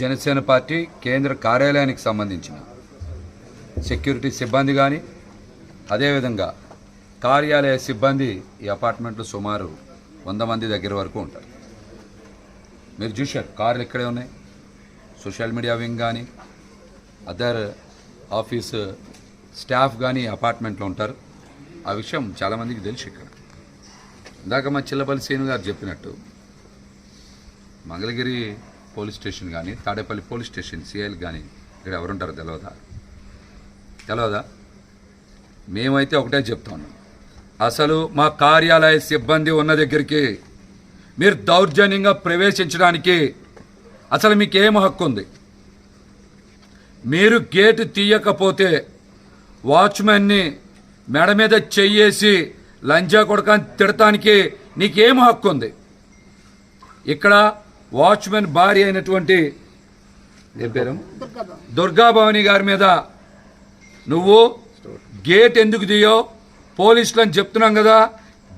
Janasena party కేంద్ర కార్యాలయానికి సంబంధించిన సెక్యూరిటీ సిబ్బంది కానీ అదేవిధంగా కార్యాలయ సిబ్బంది ఈ అపార్ట్మెంట్లో సుమారు వంద మంది దగ్గర వరకు ఉంటారు. మీరు చూశారు కార్లు ఇక్కడే ఉన్నాయి. సోషల్ మీడియా వింగ్ కానీ అదర్ ఆఫీస్ స్టాఫ్ కానీ అపార్ట్మెంట్లో ఉంటారు. ఆ విషయం చాలామందికి తెలుసు ఇక్కడ. ఇందాక మా చిల్లపల్లి శ్రీను గారు చెప్పినట్టు మంగళగిరి పోలీస్ స్టేషన్ కానీ తాడేపల్లి పోలీస్ స్టేషన్ సిఐలు కానీ ఇక్కడ ఎవరుంటారో తెలియదా తెలియదా మేమైతే ఒకటే చెప్తాను అసలు మా కార్యాలయ సిబ్బంది ఉన్న దగ్గరికి మీరు దౌర్జన్యంగా ప్రవేశించడానికి అసలు మీకు ఏం హక్కు ఉంది? మీరు గేటు తీయకపోతే వాచ్మెన్ని మెడ మీద చెయ్యేసి లంజా కొడకాన్ని తిడటానికి నీకేం హక్కు ఉంది? ఇక్కడ వాచ్మెన్ భార్య అయినటువంటి ఏ పేరు? దుర్గాభవాని గారి మీద నువ్వు గేట్ ఎందుకు తీయో పోలీసులు అని చెప్తున్నాం కదా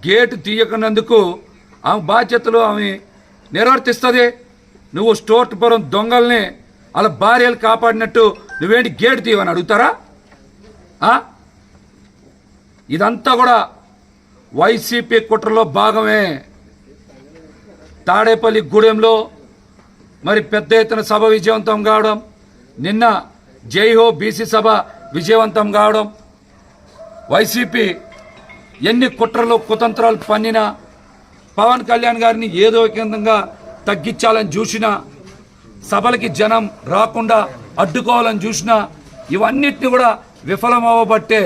గేట్ తీయకున్నందుకు ఆమె బాధ్యతలు ఆమె నిర్వర్తిస్తుంది. నువ్వు స్టోర్పురం దొంగల్ని వాళ్ళ భార్యలు కాపాడినట్టు నువ్వేంటి గేట్ తీయవని అడుగుతారా? ఇదంతా కూడా వైసీపీ కుట్రలో భాగమే. తాడేపల్లి గూడెంలో మరి పెద్ద ఎత్తున సభ విజయవంతం కావడం నిన్న జైహో బీసీ సభ విజయవంతం కావడం వైసీపీ ఎన్ని కుట్రలు కుతంత్రాలు పన్నినా పవన్ కళ్యాణ్ గారిని ఏదో కేంద్రంగా విధంగా తగ్గించాలని చూసినా సభలకి జనం రాకుండా అడ్డుకోవాలని చూసినా ఇవన్నిటిని కూడా విఫలమవ్వబట్టే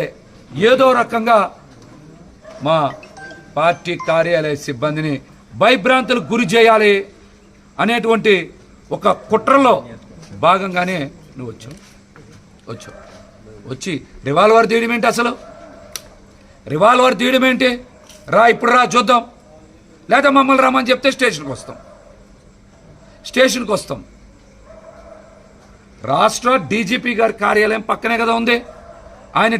ఏదో రకంగా మా పార్టీ కార్యాలయ సిబ్బందిని భయభ్రాంతులకు గురి చేయాలి అనేటువంటి ఒక కుట్రలో భాగంగానే నువ్వు వచ్చావు. వచ్చావు. వచ్చి రివాల్వర్ తీయడం ఏంటి అసలు? రివాల్వర్ తీయడం ఏంటి? రా ఇప్పుడు రా చూద్దాం. లేదా మమ్మల్ని రమ్మని చెప్తే స్టేషన్కి వస్తాం. స్టేషన్కి వస్తాం. రాష్ట్ర డీజీపీ గారి కార్యాలయం పక్కనే కదా ఉంది. ఆయన